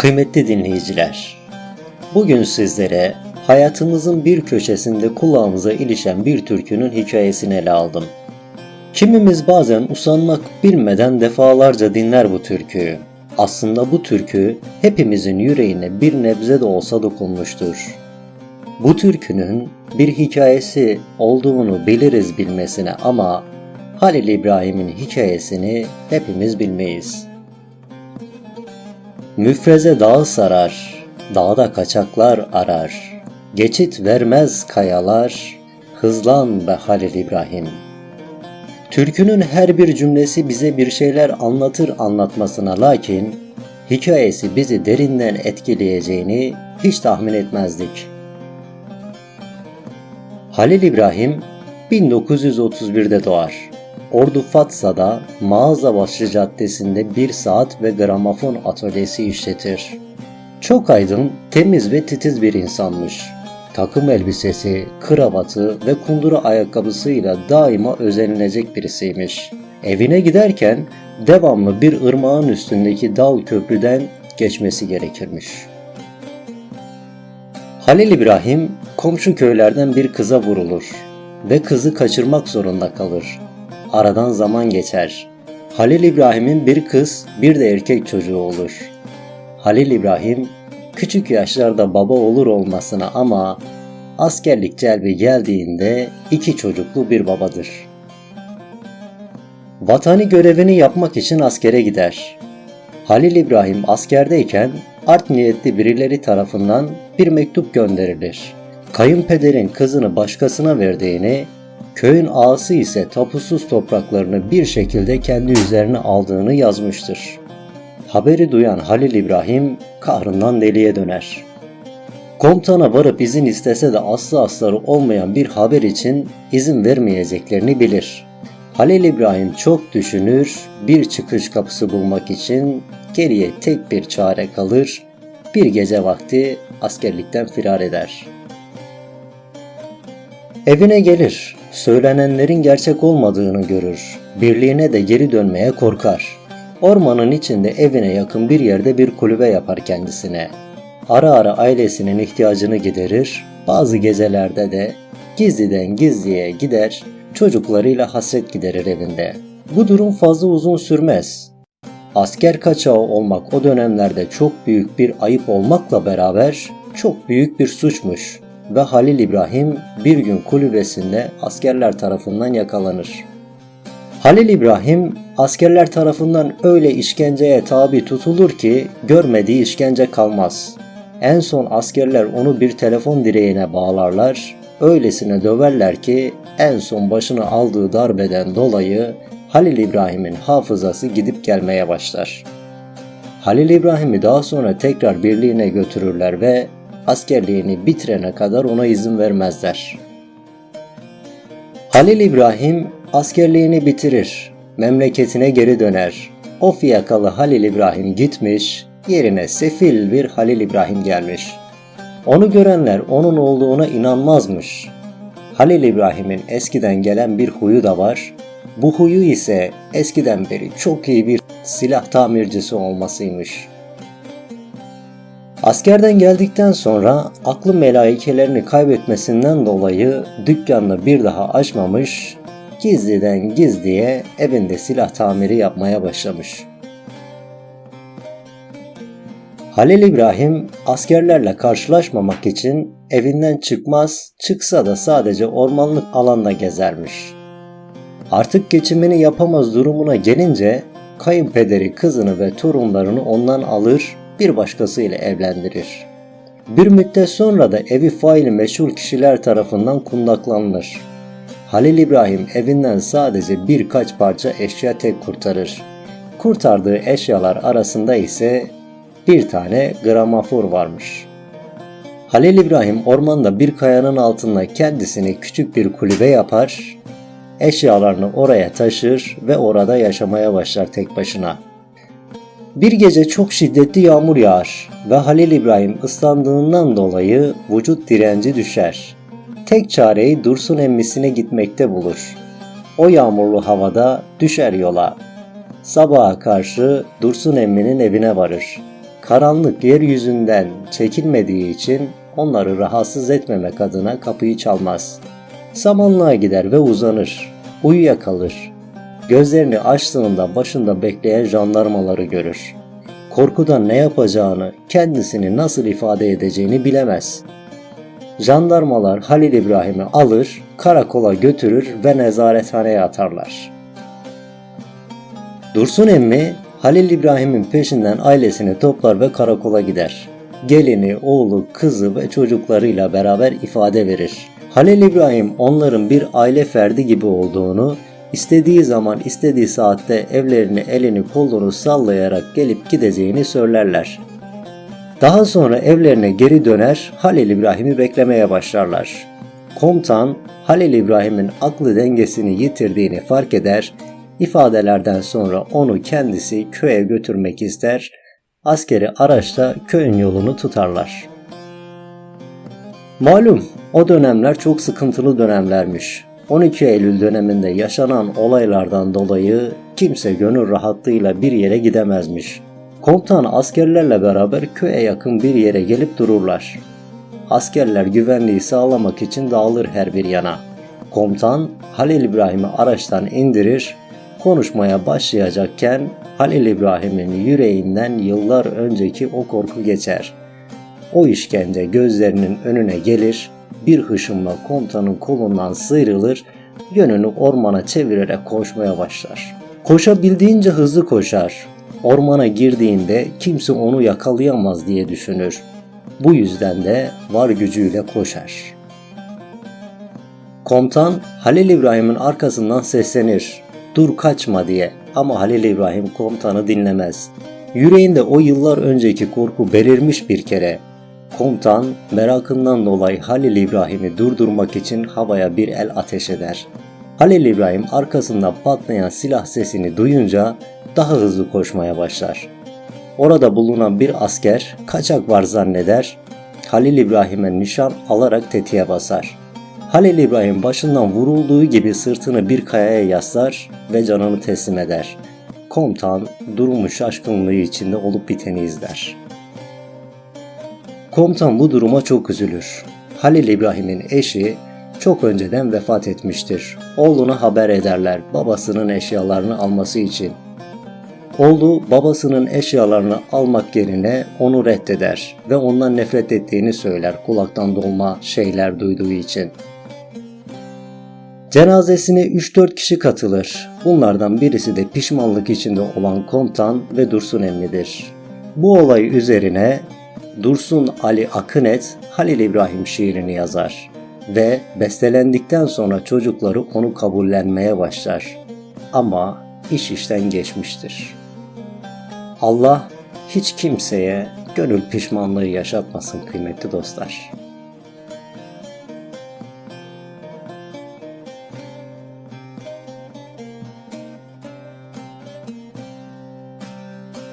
Kıymetli dinleyiciler, bugün sizlere hayatımızın bir köşesinde kulağımıza ilişen bir türkünün hikayesini ele aldım. Kimimiz bazen usanmak bilmeden defalarca dinler bu türküyü. Aslında bu türkü hepimizin yüreğine bir nebze de olsa dokunmuştur. Bu türkünün bir hikayesi olduğunu biliriz bilmesine ama Halil İbrahim'in hikayesini hepimiz bilmeyiz. Müfreze dağı sarar, dağda kaçaklar arar. Geçit vermez kayalar, hızlan be Halil İbrahim. Türkünün her bir cümlesi bize bir şeyler anlatır anlatmasına lakin hikayesi bizi derinden etkileyeceğini hiç tahmin etmezdik. Halil İbrahim 1931'de doğar. Ordu Fatsa'da Mağazabaşı Caddesi'nde bir saat ve gramofon atölyesi işletir. Çok aydın, temiz ve titiz bir insanmış. Takım elbisesi, kravatı ve kundura ayakkabısıyla daima özenilecek birisiymiş. Evine giderken devamlı bir ırmağın üstündeki dal köprüden geçmesi gerekirmiş. Halil İbrahim komşu köylerden bir kıza vurulur ve kızı kaçırmak zorunda kalır. Aradan zaman geçer. Halil İbrahim'in bir kız, bir de erkek çocuğu olur. Halil İbrahim küçük yaşlarda baba olur olmasına ama askerlik celbi geldiğinde iki çocuklu bir babadır. Vatani görevini yapmak için askere gider. Halil İbrahim askerdeyken art niyetli birileri tarafından bir mektup gönderilir. Kayınpederin kızını başkasına verdiğini, köyün ağası ise tapusuz topraklarını bir şekilde kendi üzerine aldığını yazmıştır. Haberi duyan Halil İbrahim kahrından deliye döner. Komutana varıp izin istese de aslı asları olmayan bir haber için izin vermeyeceklerini bilir. Halil İbrahim çok düşünür, bir çıkış kapısı bulmak için geriye tek bir çare kalır, bir gece vakti askerlikten firar eder. Evine gelir, söylenenlerin gerçek olmadığını görür, birliğine de geri dönmeye korkar. Ormanın içinde evine yakın bir yerde bir kulübe yapar kendisine. Ara ara ailesinin ihtiyacını giderir, bazı gecelerde de gizliden gizliye gider, çocuklarıyla hasret giderir evinde. Bu durum fazla uzun sürmez. Asker kaçağı olmak o dönemlerde çok büyük bir ayıp olmakla beraber çok büyük bir suçmuş ve Halil İbrahim bir gün kulübesinde askerler tarafından yakalanır. Halil İbrahim askerler tarafından öyle işkenceye tabi tutulur ki görmediği işkence kalmaz. En son askerler onu bir telefon direğine bağlarlar, öylesine döverler ki en son başına aldığı darbeden dolayı Halil İbrahim'in hafızası gidip gelmeye başlar. Halil İbrahim'i daha sonra tekrar birliğine götürürler ve askerliğini bitirene kadar ona izin vermezler. Halil İbrahim askerliğini bitirir, memleketine geri döner. O fiyakalı Halil İbrahim gitmiş, yerine sefil bir Halil İbrahim gelmiş. Onu görenler onun olduğuna inanmazmış. Halil İbrahim'in eskiden gelen bir huyu da var. Bu huyu ise eskiden beri çok iyi bir silah tamircisi olmasıymış. Askerden geldikten sonra aklı melaikelerini kaybetmesinden dolayı dükkanını bir daha açmamış, gizliden gizliye evinde silah tamiri yapmaya başlamış. Halil İbrahim askerlerle karşılaşmamak için evinden çıkmaz, çıksa da sadece ormanlık alanda gezermiş. Artık geçimini yapamaz durumuna gelince kayınpederi kızını ve torunlarını ondan alır, bir başkasıyla evlendirir. Bir müddet sonra da evi faili meşhur kişiler tarafından kundaklanır. Halil İbrahim evinden sadece birkaç parça eşya tek kurtarır. Kurtardığı eşyalar arasında ise bir tane gramofor varmış. Halil İbrahim ormanda bir kayanın altında kendisini küçük bir kulübe yapar, eşyalarını oraya taşır ve orada yaşamaya başlar tek başına. Bir gece çok şiddetli yağmur yağar ve Halil İbrahim ıslandığından dolayı vücut direnci düşer. Tek çareyi Dursun emmisine gitmekte bulur. O yağmurlu havada düşer yola. Sabaha karşı Dursun emminin evine varır. Karanlık yeryüzünden çekilmediği için onları rahatsız etmemek adına kapıyı çalmaz. Samanlığa gider ve uzanır. Uyuyakalır. Gözlerini açtığında başında bekleyen jandarmaları görür. Korkudan ne yapacağını, kendisini nasıl ifade edeceğini bilemez. Jandarmalar Halil İbrahim'i alır, karakola götürür ve nezarethaneye atarlar. Dursun emmi Halil İbrahim'in peşinden ailesini toplar ve karakola gider. Gelini, oğlu, kızı ve çocuklarıyla beraber ifade verir. Halil İbrahim onların bir aile ferdi gibi olduğunu, istediği zaman istediği saatte evlerini elini kolunu sallayarak gelip gideceğini söylerler. Daha sonra evlerine geri döner Halil İbrahim'i beklemeye başlarlar. Komutan Halil İbrahim'in aklı dengesini yitirdiğini fark eder, ifadelerden sonra onu kendisi köye götürmek ister, askeri araçla köyün yolunu tutarlar. Malum o dönemler çok sıkıntılı dönemlermiş. 12 Eylül döneminde yaşanan olaylardan dolayı kimse gönül rahatlığıyla bir yere gidemezmiş. Komutan askerlerle beraber köye yakın bir yere gelip dururlar. Askerler güvenliği sağlamak için dağılır her bir yana. Komutan Halil İbrahim'i araçtan indirir, konuşmaya başlayacakken Halil İbrahim'in yüreğinden yıllar önceki o korku geçer. O işkence gözlerinin önüne gelir, bir hışımla komutanın kolundan sıyrılır, yönünü ormana çevirerek koşmaya başlar. Koşabildiğince hızlı koşar. Ormana girdiğinde kimse onu yakalayamaz diye düşünür. Bu yüzden de var gücüyle koşar. Komutan Halil İbrahim'in arkasından seslenir. Dur kaçma diye ama Halil İbrahim komutanı dinlemez. Yüreğinde o yıllar önceki korku belirmiş bir kere. Komutan merakından dolayı Halil İbrahim'i durdurmak için havaya bir el ateş eder. Halil İbrahim arkasında patlayan silah sesini duyunca daha hızlı koşmaya başlar. Orada bulunan bir asker kaçak var zanneder, Halil İbrahim'e nişan alarak tetiğe basar. Halil İbrahim başından vurulduğu gibi sırtını bir kayaya yaslar ve canını teslim eder. Komutan durumu şaşkınlığı içinde olup biteni izler. Komutan bu duruma çok üzülür. Halil İbrahim'in eşi çok önceden vefat etmiştir. Oğluna haber ederler babasının eşyalarını alması için. Oğlu babasının eşyalarını almak yerine onu reddeder ve ondan nefret ettiğini söyler kulaktan dolma şeyler duyduğu için. Cenazesine 3-4 kişi katılır. Bunlardan birisi de pişmanlık içinde olan komutan ve Dursun Emmi'dir. Bu olay üzerine Dursun Ali Akınet Halil İbrahim şiirini yazar ve bestelendikten sonra çocukları onu kabullenmeye başlar. Ama iş işten geçmiştir. Allah hiç kimseye gönül pişmanlığı yaşatmasın kıymetli dostlar.